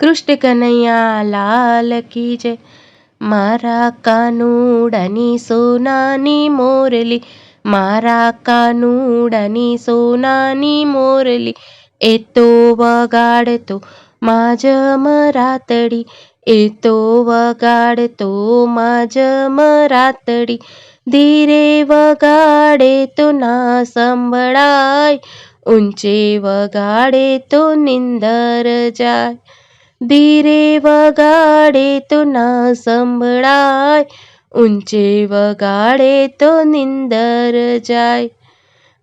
કૃષ્ણ કનૈયા લાલ કી જય. મારા કાનુડાની સોનાની મોરલી, મારા કાનુડાની સોનાની મોરલી, એ તો વગાડતો માજ મરાતડી એ તો વગાડતો માજ મરાતડી ધીરે વગાડે તો ના સંભળાય, ઊંચે વગાડે તો નિંદર જાય. ધીરે વગાડે તો ના સંભળાય, ઊંચે વગાડે તો નિંદર જાય.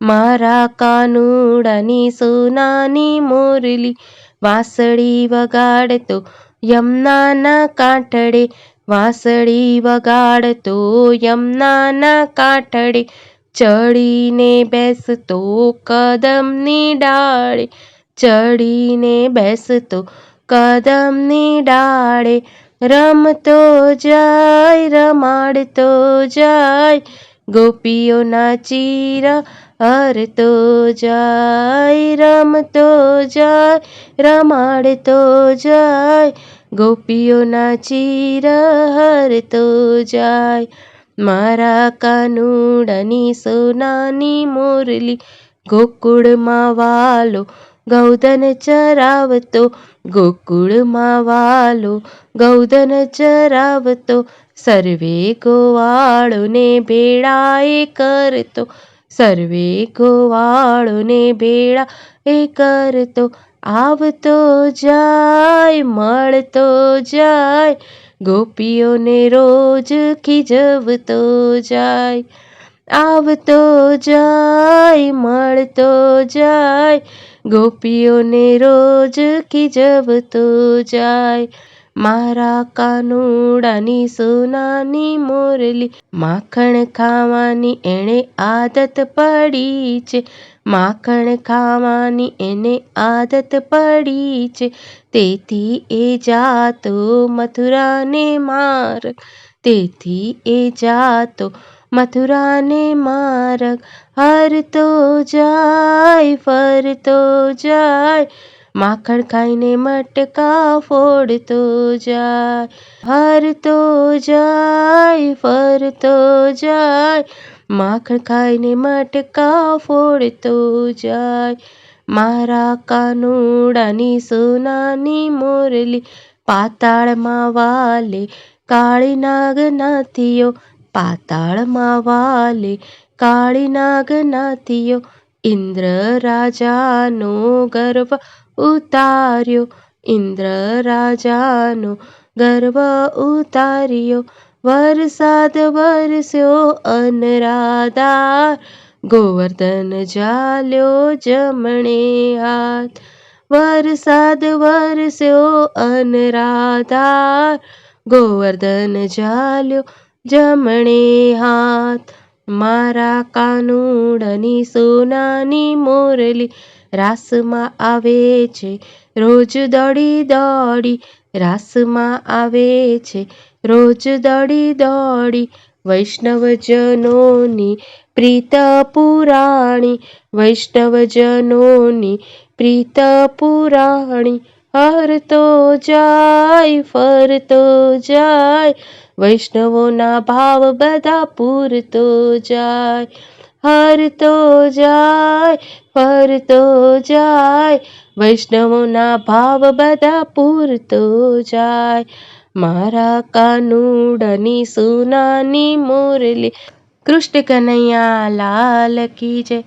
મારા કાનુડાની સોનાની મોરલી વાંસળી વગાડતો યમુનાના કાંઠડે, વાંસળી વગાડતો યમુનાના કાંઠડે, ચડીને બેસતો કદમની ડાળે, ચડીને બેસતો કદમની ડાળે રમતો જાય રમાડતો જાય ગોપીઓ ચીરા હરતો જાય રમતો જાય રમાડતો જાય ગોપીઓ ચીરા હરતો જાય મારા કાનુડાની સોનાની મોરલી ગોકુળમાં વાલો ગૌધન ચરાવતો ગોકુળમાં વાલો. ગૌધન ચરાવતો, સર્વે ગોવાળોને ભેળાએ કરતો. સર્વે ગોવાળોને ભેળા એ કરતો. આવતો જાય, મળતો જાય. ગોપીઓને રોજ ખીજવતો જાય. આવતો જાય, મળતો જાય. ગોપીઓને રોજ ખીજવતો જાય. મારા કાનુડાની સોનાની મોરલી, માખણ ખાવાની એણે આદત પડી છે. માખણ ખાવાની એને આદત પડી છે. તેથી એ જાતો મથુરાને માર, તેથી એ જાતો મથુરાને માર્ગ હરતો જાય ફરતો જાય. માખણ ખાઈને મટકા ફોડતો જાય. હરતો જાય ફરતો જાય. માખણ ખાઈને મટકા ફોડતો જાય. મારા કાનુડાની સોનાની મોરલી, પાતાળમાં વાલે કાળી નાગ નાથીઓ પાતાળમાં વાલે કાળી નાગનાતીઓ ઇન્દ્ર રાજાનો ગર્વ ઉતાર્યો. ઇન્દ્ર રાજાનો ગર્વ ઉતાર્યો. વરસાદ વરસ્યો અનરાધાર. ગોવર્ધન ઝાલ્યો જમણે હાથ. વરસાદ વરસ્યો અનરાધાર. ગોવર્ધન ઝાલ્યો જમણે હાથ, મારા કાનુડની સોનાની મોરલી રાસમાં આવે છે, રોજ દોડી દોડી રાસમાં આવે છે, રોજ દોડી દોડી વૈષ્ણવજનોની પ્રીત પુરાણી વૈષ્ણવજનોની પ્રીત પુરાણી હરતો જાય ફરતો જાય વૈષ્ણવોના ભાવ બધા પૂરતો જાય હરતો જાય ફરતો જાય. વૈષ્ણવોના ભાવ બધા પૂરતો જાય. મારા કાનુડની સોનાની મોરલી, કૃષ્ણ કનૈયા લાલ કી જય.